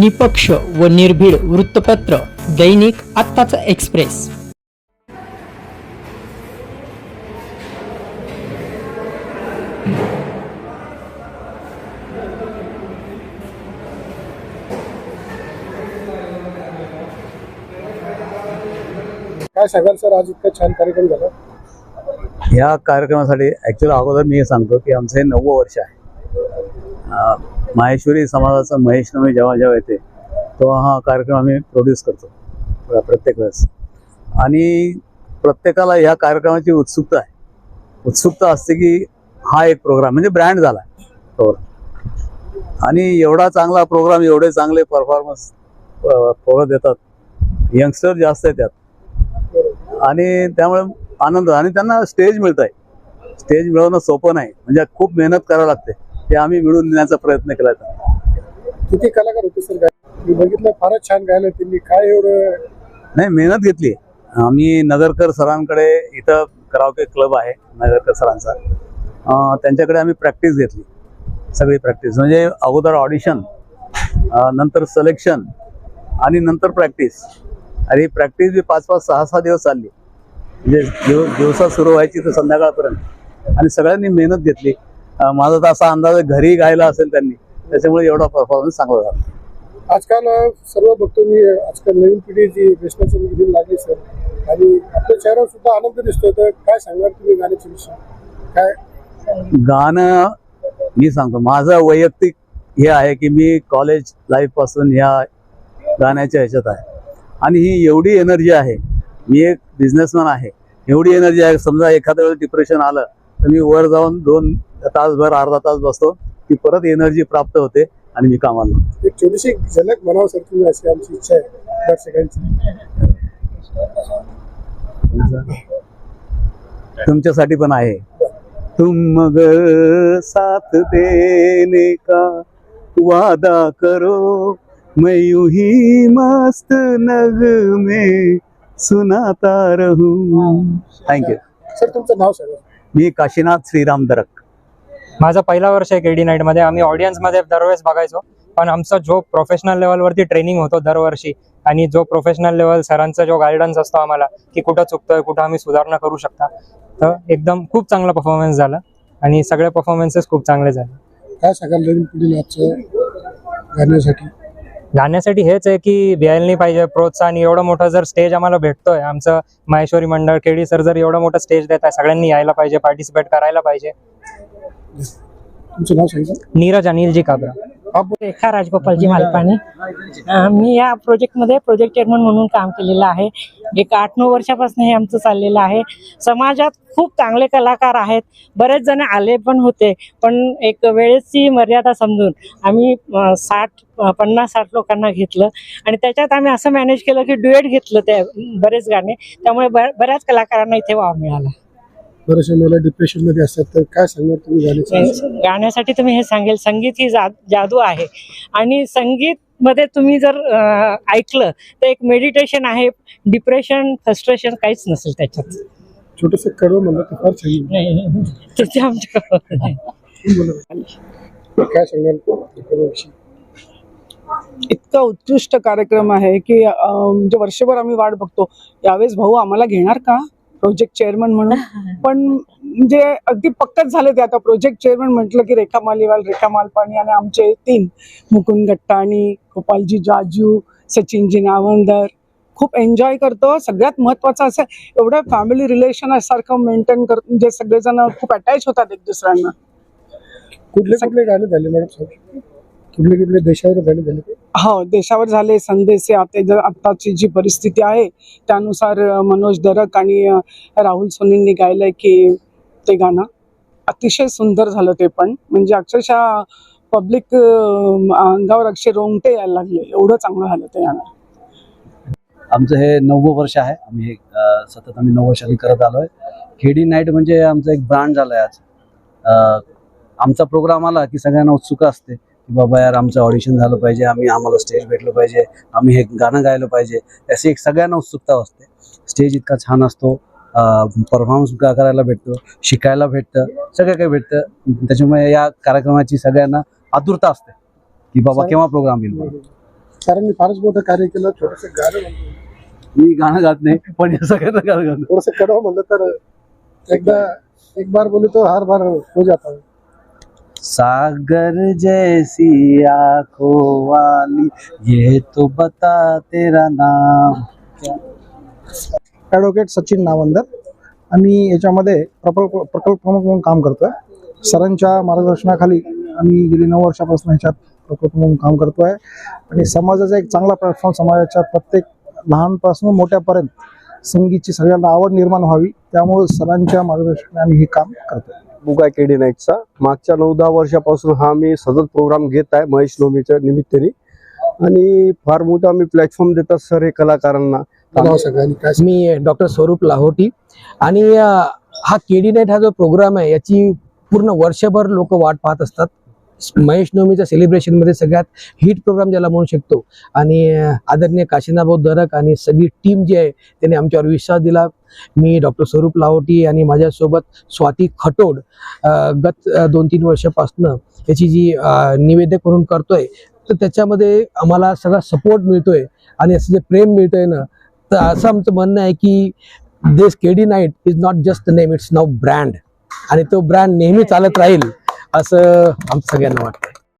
निपक्ष व निर्भीड वृत्तपत्र दैनिक आत्ताचा एक्सप्रेस. काय सांगाल सर? आज इतका छान कार्यक्रम झाला. या कार्यक्रमासाठी ॲक्च्युअली अगोदर मी हे सांगतो की आमचं हे नव्वं वर्ष आहे. माहेश्वरी समाजाचा महेश नवमी जेव्हा जेव्हा येते तेव्हा हा कार्यक्रम आम्ही प्रोड्यूस करतो. प्रत्येक वेळेस. आणि प्रत्येकाला ह्या कार्यक्रमाची उत्सुकता आहे. उत्सुकता असते की हा एक प्रोग्राम म्हणजे ब्रँड झाला. आहे आणि एवढा चांगला प्रोग्राम एवढे चांगले परफॉर्मन्स पोरं देतात. यंगस्टर जास्त आहे त्यात. आणि त्यामुळे आनंद आणि त्यांना स्टेज मिळत आहे स्टेज मिळवणं सोपं नाही. म्हणजे खूप मेहनत करावी लागते. ते आम्ही मिळवून देण्याचा प्रयत्न केला किती कलाकार होते सर? मी बघितलं फारच छान गायलं त्यांनी. काय एवढं? नाही मेहनत घेतली. आम्ही नगरकर सरांकडे इथं करावके क्लब आहे नगरकर सरांचा. त्यांच्याकडे आम्ही प्रॅक्टिस घेतली. सगळी प्रॅक्टिस म्हणजे अगोदर ऑडिशन नंतर सिलेक्शन आणि नंतर प्रॅक्टिस आणि प्रॅक्टिस बी पाच पाच सहा सहा दिवस चालली. म्हणजे दिव दिवसात सुरू व्हायची तर संध्याकाळपर्यंत. आणि सगळ्यांनी मेहनत घेतली. माझा तर असा अंदाज घरी गायला असेल त्यांनी त्याच्यामुळे एवढा परफॉर्मन्स चांगला झाला. आजकाल सर्व बघतो मी आजकाल नवीन पिढी जी निगडीत लागली सर आणि आपल्या चेहऱ्यावर सुद्धा आनंद दिसतो तर काय सांगणार तुम्ही गाण्याच्या विषयी? काय? गाणं मी सांगतो माझं वैयक्तिक हे आहे की मी कॉलेज लाईफपासून ह्या गाण्याच्या ह्याच्यात आहे. आणि ही एवढी एनर्जी आहे मी एक बिझनेसमॅन आहे एवढी एनर्जी आहे समजा एखाद्या वेळेस डिप्रेशन आलं तर मी वर जाऊन दोन तासभर अर्धा तास बसतो की परत एनर्जी प्राप्त होते आणि मी कामाला लागतो. एक छोटीशी झलक म्हणावं सर तुम्ही अशी आमची इच्छा आहे दर्शकांची. तुमच्यासाठी पण आहे. तुम मगर साथ देने का वादा करो मैं यूं ही मस्त नग में सुनाता रहूं. थँक्यू सर तुमचं नाव सांगा. मी काशीनाथ श्रीराम दरक. माझं पहिला वर्ष आहे केडी नाईटमध्ये. आम्ही ऑडियन्समध्ये दरवेळेस बघायचो. पण आमचा जो प्रोफेशनल लेवलवरती ट्रेनिंग होतो दरवर्षी आणि जो प्रोफेशनल लेवल सरांचा जो गायडन्स असतो आम्हाला की कुठं चुकतोय कुठं आम्ही सुधारणा करू शकता. तर एकदम खूप चांगला परफॉर्मन्स झाला आणि सगळे परफॉर्मन्सेस खूप चांगले झाले. काय गाण्यासाठी? गाण्यासाठी हेच आहे की भ्यायला नाही पाहिजे प्रोत्साहन. एवढं मोठं जर स्टेज आम्हाला भेटतोय आमचं माहेश्वरी मंडळ केडी सर जर एवढं मोठं स्टेज देत आहे सगळ्यांनी यायला पाहिजे पार्टिसिपेट करायला पाहिजे. तुमचं नाव सांगितलं नीरज अनिलजी काबरा. रेखा राजगोपालजी मालपाणी अं, मी या प्रोजेक्टमध्ये प्रोजेक्ट चेअरमन म्हणून काम केलेलं आहे. एक आठ नऊ वर्षापासून हे आमचं चाललेलं आहे. समाजात खूप चांगले कलाकार आहेत. बरेच जण आले पण होते. पण एक वेळेची मर्यादा समजून आम्ही अं, साठ अं, पन्नास साठ लोकांना घेतलं. आणि त्याच्यात आम्ही असं मॅनेज केलं की ड्युएट घेतलं ते बरेच गाणे. त्यामुळे ब- बऱ्याच कलाकारांना इथे वाव मिळाला. बरेचसे मला डिप्रेशनमध्ये असतात तर काय सांगणार तुम्ही गाण्यासाठी तुम्ही हे सांगेल संगीत ही जादू आहे. आणि संगीत मध्ये तुम्ही जर ऐकलं तर एक मेडिटेशन आहे. डिप्रेशन फ्रस्ट्रेशन काहीच नसेल त्याच्यात. छोटस कडवं म्हणलं तर फार छान आमच्या. काय सांगाल? इतका उत्कृष्ट कार्यक्रम आहे की म्हणजे वर्षभर आम्ही वाट बघतो. यावेळेस भाऊ आम्हाला घेणार का? प्रोजेक्ट चेअरमन म्हणून. पण म्हणजे अगदी पक्कच झाले ते आता. प्रोजेक्ट चेअरमन म्हटलं की रेखा मालीवाल रेखा मालपाणी आणि आमचे तीन मुकुंद गट्टाणी गोपालजी जाजू सचिनजी नावंदर. खूप एन्जॉय करतो. सगळ्यात महत्वाचं असं एवढं फॅमिली रिलेशन सारखं मेंटेन करत म्हणजे सगळेजण खूप अटॅच होतात एक दुसऱ्यांना. कुठले कुठले गाणे झाले मॅडम? कुठले कुठले देशावर गाणे झाले हो देशावर झाले संदेश आता जर आत्ताची जी परिस्थिती आहे त्यानुसार मनोज दरक आणि राहुल सोनींनी गायलंय की ते गाणं. अतिशय सुंदर झालं ते पण. म्हणजे अक्षरशः पब्लिक अंगावर अक्षर रोंगटे यायला लागले. एवढं चांगलं झालं ते गाणं. आमचं हे नववं वर्ष आहे. आम्ही सतत आम्ही नऊ वर्षांनी करत आलोय. खेडी नाईट म्हणजे आमचं एक ब्रँड झालाय आज. आमचा प्रोग्राम आला की सगळ्यांना उत्सुक असते. की बाबा यार आमचं ऑडिशन झालं पाहिजे आम्ही आम्हाला स्टेज भेटलं पाहिजे आम्ही हे गाणं गायलं पाहिजे अशी एक सगळ्यांना उत्सुकता असते. स्टेज इतका छान असतो परफॉर्मन्स करायला भेटतो शिकायला भेटतं सगळं काही भेटतं. त्याच्यामुळे या कार्यक्रमाची सगळ्यांना आतुरता असते की बाबा केव्हा प्रोग्राम येईल सरांनी फारच मोठं कार्य केलं थोडस गाणं मी गाणं गात नाही पण हे सगळ्यांना गाणं गाणं थोडस कडव म्हणलं तर एकदा एक बार बोलू तो हर बार हो जाता. सागर जैसी आंखों वाली ये तो बता तेरा नाम ॲडव्होकेट सचिन नावंदर. आम्ही याच्यामध्ये प्रकल्प प्रकल्प प्रमुख म्हणून काम करतोय. सरांच्या मार्गदर्शनाखाली आम्ही गेली नऊ वर्षापासून ह्याच्यात प्रकल्प म्हणून काम करतोय. आणि समाजाचा एक चांगला प्लॅटफॉर्म समाजाच्या प्रत्येक लहानपासून मोठ्यापर्यंत संगीतची सगळ्यांना आवड निर्माण व्हावी. त्यामुळे सरांच्या मार्गदर्शनाने आम्ही हे काम करतोय. बुगा केडी नाईटचा मागच्या नऊ दहा वर्षापासून हा मी सतत प्रोग्राम घेत आहे महेश नवमीच्या निमित्ताने. आणि फार मोठा आम्ही प्लॅटफॉर्म देतात सर हे कलाकारांना. मी डॉक्टर स्वरूप लाहोटी. आणि हा केडी नाईट हा जो प्रोग्राम आहे याची पूर्ण वर्षभर लोक वाट पाहत असतात. महेश नवमीच्या सेलिब्रेशनमध्ये सगळ्यात हिट प्रोग्राम ज्याला म्हणू शकतो. आणि आदरणीय काशीनाभाऊ दरक आणि सगळी टीम जी आहे त्यांनी आमच्यावर विश्वास दिला. मी डॉक्टर स्वरूप लाहोटी आणि माझ्यासोबत स्वाती खटोड गत दोन तीन वर्षापासनं याची जी निवेदक म्हणून करतोय तर त्याच्यामध्ये आम्हाला सगळा सपोर्ट मिळतोय आणि असं जे प्रेम मिळतोय ना तर असं आमचं म्हणणं आहे की this KD Night is not just name it's now brand आणि तो ब्रँड नेहमी चालत राहील. असं आमचं सगळ्यांना वाटतं.